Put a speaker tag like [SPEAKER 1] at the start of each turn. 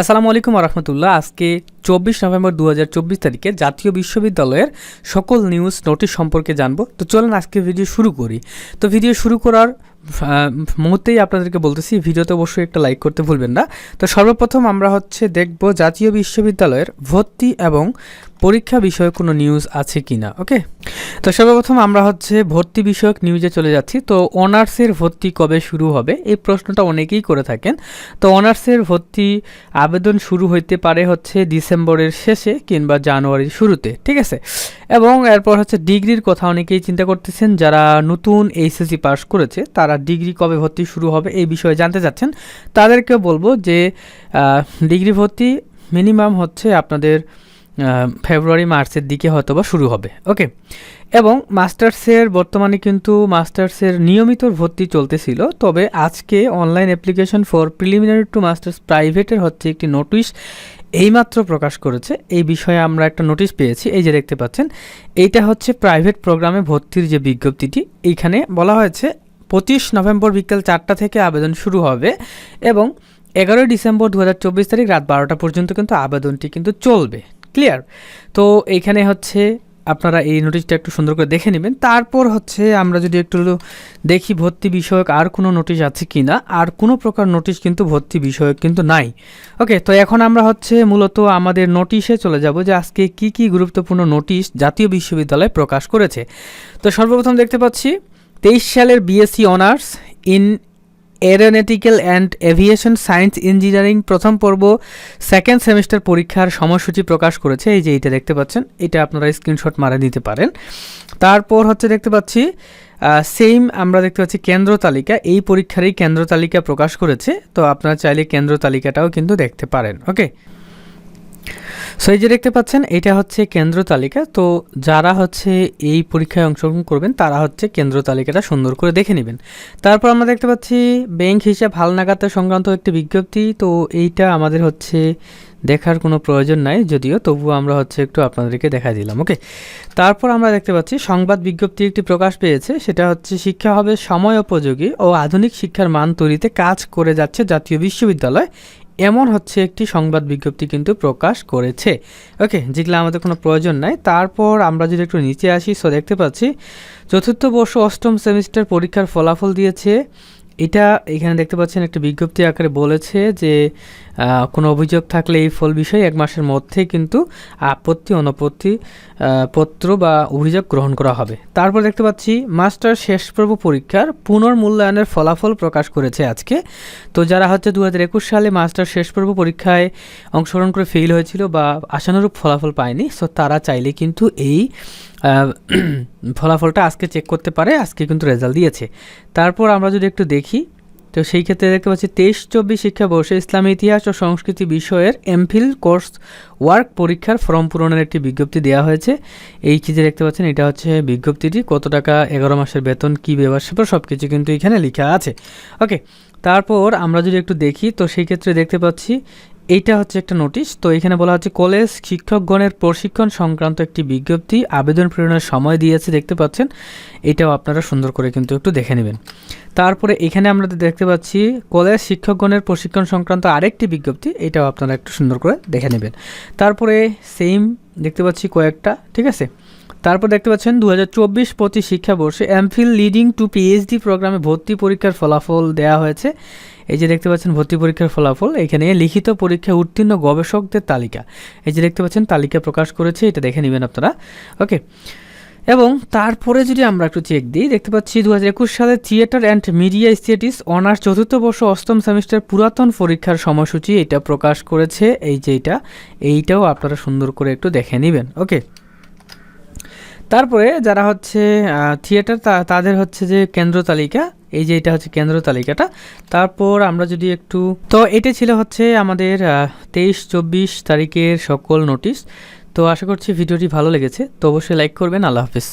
[SPEAKER 1] আসসালামু আলাইকুম রহমতুল্লাহ আজকে চব্বিশ নভেম্বর দু হাজার চব্বিশ তারিখে জাতীয় বিশ্ববিদ্যালয়ের সকল নিউজ, নোটিশ সম্পর্কে জানব। তো চলুন আজকে ভিডিও শুরু করি। তো ভিডিও শুরু করার মুহূর্তেই আপনাদেরকে বলতেছি, ভিডিওতে অবশ্যই একটা লাইক করতে ভুলবেন না। তো সর্বপ্রথম আমরা হচ্ছে দেখব জাতীয় বিশ্ববিদ্যালয়ের ভর্তি এবং পরীক্ষা বিষয়ক কোনো নিউজ আছে কি না ওকে তো সর্বপ্রথম আমরা হচ্ছে ভর্তি বিষয়ক নিউজে চলে যাচ্ছি। তো অনার্সের ভর্তি কবে শুরু হবে? এই প্রশ্নটা অনেকেই করে থাকেন। তো অনার্সের ভর্তি আবেদন শুরু হইতে পারে হচ্ছে ডিসেম্বরের শেষে কিংবা জানুয়ারির শুরুতে, ঠিক আছে? এবং এরপর হচ্ছে ডিগ্রির কথা অনেকেই চিন্তা করতেছেন। যারা নতুন এইচএসসি পাস করেছে, তারা ডিগ্রি কবে ভর্তি শুরু হবে এই বিষয়ে জানতে চাচ্ছেন। তাদেরকে বলব যে ডিগ্রি ভর্তি মিনিমাম হচ্ছে আপনাদের ফেব্রুয়ারি, মার্চের দিকে হয়তো বা শুরু হবে। ওকে এবং মাস্টার্সের, বর্তমানে কিন্তু মাস্টার্সের নিয়মিত ভর্তি চলতেছিল, তবে আজকে online application for preliminary to masters প্রাইভেটের হচ্ছে একটি নোটিশ এইমাত্র প্রকাশ করেছে। এই বিষয়ে আমরা একটা নোটিশ পেয়েছি, এই যে দেখতে পাচ্ছেন, এইটা হচ্ছে প্রাইভেট প্রোগ্রামে ভর্তির যে বিজ্ঞপ্তিটি, এইখানে বলা হয়েছে, পঁচিশ নভেম্বর বিকেল চারটা থেকে আবেদন শুরু হবে এবং এগারোই ডিসেম্বর দু হাজার চব্বিশ তারিখ রাত বারোটা পর্যন্ত কিন্তু আবেদনটি কিন্তু চলবে। ক্লিয়ার তো এইখানে হচ্ছে আপনারা এই নোটিশটা একটু সুন্দর করে দেখে নেবেন। তারপর হচ্ছে আমরা যদি একটু দেখি ভর্তি বিষয়ক আর কোনো নোটিশ আছে কি না, আর কোনো প্রকার নোটিশ কিন্তু ভর্তি বিষয়ক কিন্তু নাই। ওকে তো এখন আমরা হচ্ছে মূলত আমাদের নোটিশে চলে যাব যে আজকে কি কি গুরুত্বপূর্ণ নোটিশ জাতীয় বিশ্ববিদ্যালয় প্রকাশ করেছে। তো সর্বপ্রথম দেখতে পাচ্ছি, তেইশ সালের BSc honours in aeronautical and aviation science engineering প্রথম পর্ব সেকেন্ড সেমিস্টার পরীক্ষার সময়সূচি প্রকাশ করেছে। এই যে এটা দেখতে পাচ্ছেন, এটা আপনারা স্ক্রিনশট মারা নিতে পারেন। তারপর হচ্ছে দেখতে পাচ্ছি সেম আমরা দেখতে পাচ্ছি কেন্দ্র তালিকা। এই পরীক্ষারই কেন্দ্র তালিকা প্রকাশ করেছে, তো আপনারা চাইলে কেন্দ্র তালিকাটাও কিন্তু দেখতে পারেন ওকে সো এই যে দেখতে পাচ্ছেন, এটা হচ্ছে কেন্দ্র তালিকা। তো যারা হচ্ছে এই পরীক্ষায় অংশগ্রহণ করবেন, তারা হচ্ছে কেন্দ্র তালিকাটা সুন্দর করে দেখে নেবেন। তারপর আমরা দেখতে পাচ্ছি, ব্যাংক হিসাব হালনাগাদ সংক্রান্ত একটি বিজ্ঞপ্তি। তো এইটা আমাদের হচ্ছে দেখার কোনো প্রয়োজন নাই, যদিও তবুও আমরা হচ্ছে একটু আপনাদেরকে দেখা দিলাম, ওকে? তারপর আমরা দেখতে পাচ্ছি, সংবাদ বিজ্ঞপ্তি একটি প্রকাশ পেয়েছে। সেটা হচ্ছে, শিক্ষা হবে সময় উপযোগী ও আধুনিক শিক্ষার মান তৈরিতে কাজ করে যাচ্ছে জাতীয় বিশ্ববিদ্যালয় এমন হচ্ছে একটি সংবাদ বিজ্ঞপ্তি কিন্তু প্রকাশ করেছে। ওকে যেগুলো আমাদের কোনো প্রয়োজন নাই। তারপর আমরা যদি একটু নিচে আসি সো দেখতে পাচ্ছি, চতুর্থ বর্ষ অষ্টম সেমিস্টার পরীক্ষার ফলাফল দিয়েছে এটা এখানে দেখতে পাচ্ছেন একটা বিজ্ঞপ্তি আকারে বলেছে যে কোনো অভিযোগ থাকলে এই ফল বিষয়ে এক মাসের মধ্যে কিন্তু আপত্তি, অনপত্তি পত্র বা অভিযোগ গ্রহণ করা হবে। তারপর দেখতে পাচ্ছি, মাস্টার শেষ পর্ব পরীক্ষার পুনর্মূল্যায়নের ফলাফল প্রকাশ করেছে আজকে। তো যারা হচ্ছে দু হাজার একুশ সালে মাস্টার শেষ পর্ব পরীক্ষায় অংশগ্রহণ করে ফেল হয়েছিল বা আশানুরূপ ফলাফল পায়নি সো তারা চাইলে কিন্তু এই ফলাফলটা আজকে চেক করতে পারে, আজকে কিন্তু রেজাল্ট দিয়েছে। তারপর আমরা যদি একটু দেখি, তো সেই ক্ষেত্রে দেখতে পাচ্ছি তেইশ চব্বিশ শিক্ষাবর্ষে ইসলামী ইতিহাস ও সংস্কৃতি বিষয়ের এমফিল কোর্স ওয়ার্ক পরীক্ষার ফর্ম পূরণের একটি বিজ্ঞপ্তি দেওয়া হয়েছে। এই যে দেখতে পাচ্ছেন, এটা হচ্ছে বিজ্ঞপ্তিটি, কত টাকা, এগারো মাসের বেতন, কী ব্যবসা সব কিছু কিন্তু এখানে লেখা আছে। ওকে তারপর আমরা যদি একটু দেখি, তো সেই ক্ষেত্রে দেখতে পাচ্ছি এইটা হচ্ছে একটা নোটিশ। তো এখানে বলা হচ্ছে, কলেজ শিক্ষকগণের প্রশিক্ষণ সংক্রান্ত একটি বিজ্ঞপ্তি আবেদন প্রেরণের সময় দিয়েছে, দেখতে পাচ্ছেন? এটাও আপনারা সুন্দর করে কিন্তু একটু দেখে নেবেন। তারপরে এখানে আমরা দেখতে পাচ্ছি, কলেজ শিক্ষকগণের প্রশিক্ষণ সংক্রান্ত আরেকটি বিজ্ঞপ্তি, এটাও আপনারা একটু সুন্দর করে দেখে নেবেন। তারপরে সেম দেখতে পাচ্ছি কয়েকটা, ঠিক আছে? তারপর দেখতে পাচ্ছেন দু হাজার চব্বিশ পঁচিশ শিক্ষাবর্ষে এমফিল লিডিং টু পিএইচডি প্রোগ্রামে ভর্তি পরীক্ষার ফলাফল দেওয়া হয়েছে। এই যে দেখতে পাচ্ছেন ভর্তি পরীক্ষার ফলাফল, এখানে লিখিত পরীক্ষা উত্তীর্ণ গবেষকদের তালিকা। এই যে দেখতে পাচ্ছেন তালিকা প্রকাশ করেছে, এটা দেখে নেবেন আপনারা। ওকে। এবং তারপরে যদি আমরা একটু চেক দিই, দেখতে পাচ্ছি দু হাজার একুশ সালে theatre and media studies honours চতুর্থ বর্ষ অষ্টম সেমিস্টার পুরাতন পরীক্ষার সময়সূচি এটা প্রকাশ করেছে। এই যে এটা, এইটাও আপনারা সুন্দর করে একটু দেখে নেবেন। ওকে। তারপরে যারা হচ্ছে থিয়েটার তাদের হচ্ছে যে কেন্দ্র তালিকা, এই যে এটা হচ্ছে কেন্দ্র তালিকাটা। তারপর আমরা যদি একটু, তো এটা ছিল হচ্ছে আমাদের তেইশ চব্বিশ তারিখের সকল নোটিশ। তো আশা করছি ভিডিওটি ভালো লেগেছে। তো অবশ্যই লাইক করবেন। আল্লাহ হাফিজ।